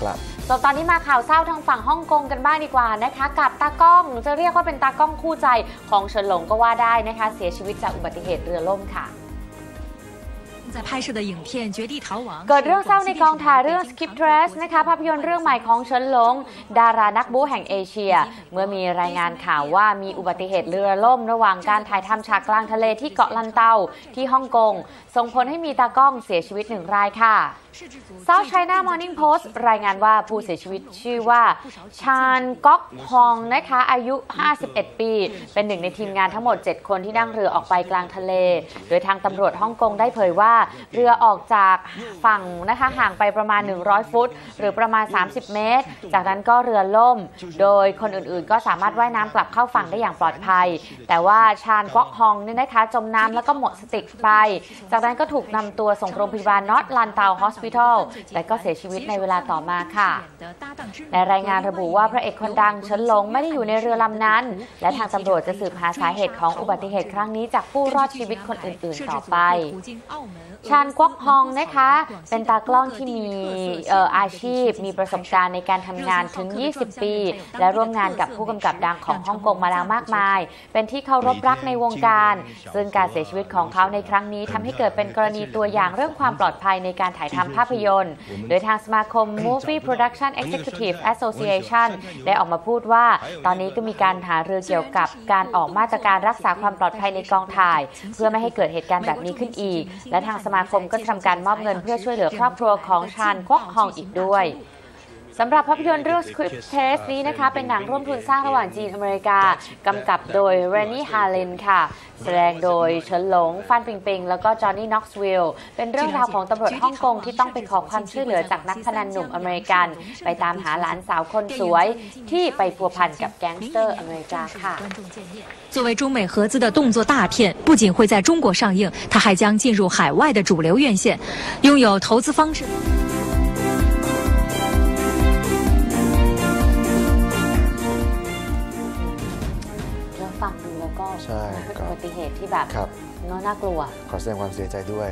ครับส่วนตอนนี้มาข่าวเศร้าทางฝั่งฮ่องกงกันบ้างดีกว่านะคะ กับตากล้องจะเรียกว่าเป็นตากล้องคู่ใจของเฉินหลงก็ว่าได้นะคะ เสียชีวิตจากอุบัติเหตุเรือล่มค่ะ เกิดเรื่องเศร้าในกองถ่ายเรื่อง Skip Dress นะคะภาพยนตร์เรื่องใหม่ของเฉินหลง ดารานักบู๊แห่งเอเชีย เมื่อมีรายงานข่าวว่ามีอุบัติเหตุเรือล่มระหว่างการถ่ายทำฉากกลางทะเลที่เกาะลันเตาที่ฮ่องกงส่งผลให้มีตากล้องเสียชีวิตหนึ่งรายค่ะ South China Morning Post รายงานว่าผู้เสียชีวิตชื่อว่า ชานก๊อกฮองนะคะอายุ 51 ปี เป็นหนึ่งในทีมงานทั้งหมด 7 คนที่นั่งเรือออกไปกลางทะเล โดยทางตำรวจฮ่องกงได้เผยว่าเรือออกจากฝั่งนะคะห่างไปประมาณ 100 ฟุต หรือประมาณ 30 เมตร จากนั้นก็เรือล่ม โดยคนอื่นๆ ก็สามารถว่ายน้ำกลับเข้าฝั่งได้อย่างปลอดภัย แต่ว่าชานก๊อกฮองเนี่ยนะคะจมน้ำแล้วก็หมดสติไป จากนั้นก็ถูกนำตัวส่งโรงพยาบาลนอตลันเตาฮอสพิทอลแต่ก็เสียชีวิตในเวลาต่อมาค่ะ ในรายงานระบุว่าพระเอกคนดังเฉินหลงไม่ได้อยู่ในเรือลำนั้น และทางตำรวจจะสืบหาสาเหตุของอุบัติเหตุครั้งนี้จากผู้รอดชีวิตคนอื่นๆต่อไปชานกวกฮองนะคะ เป็นตากล้องที่มีเอ่ออาชีพ มีประสบการณ์ในการทำงานถึง 20 ปี และร่วมงานกับผู้กำกับดังของฮ่องกงมาแล้วมากมาย เป็นที่เคารพรักในวงการ ซึ่งการเสียชีวิตของเขาในครั้งนี้ทำให้เกิดเป็นกรณีตัวอย่างเรื่องความปลอดภัยในการถ่ายทำภาพยนตร์ โดยทางสมาคม Movie Production Executive Association ได้ออกมาพูดว่า ตอนนี้ก็มีการหารือเกี่ยวกับการออกมาตรการรักษาความปลอดภัยในกองถ่าย เพื่อไม่ให้เกิดเหตุการณ์แบบนี้ขึ้นอีก และทางสมาคมก็ทำการมอบเงินเพื่อช่วยเหลือครอบครัวของชานควอกฮองอีกด้วย สำหรับภาพยนตร์เรื่อง Script Test นี้นะคะ เป็นหนังร่วมทุนสร้างระหว่างจีนอเมริกากำกับโดยเรนนี่ฮาเลนค่ะ แสดงโดยเฉินหลง ฟันปิงปิง แล้วก็จอห์นนี่น็อกซ์วิลล์เป็นเรื่องราวของตำรวจฮ่องกงที่ต้องไปขอความช่วยเหลือจากนักพนันหนุ่มอเมริกัน ไปตามหาหลานสาวคนสวย ที่ไปพัวพันกับแก๊งสเตอร์อเมริกาค่ะ 作为中美合资的动作大片，不仅会在中国上映，它还将进入海外的主流院线，拥有投资方式。 แล้วก็ใช่เป็นครับอุบัติเหตุที่แบบครับ เนอะน่ากลัว ขอแสดงความเสียใจด้วย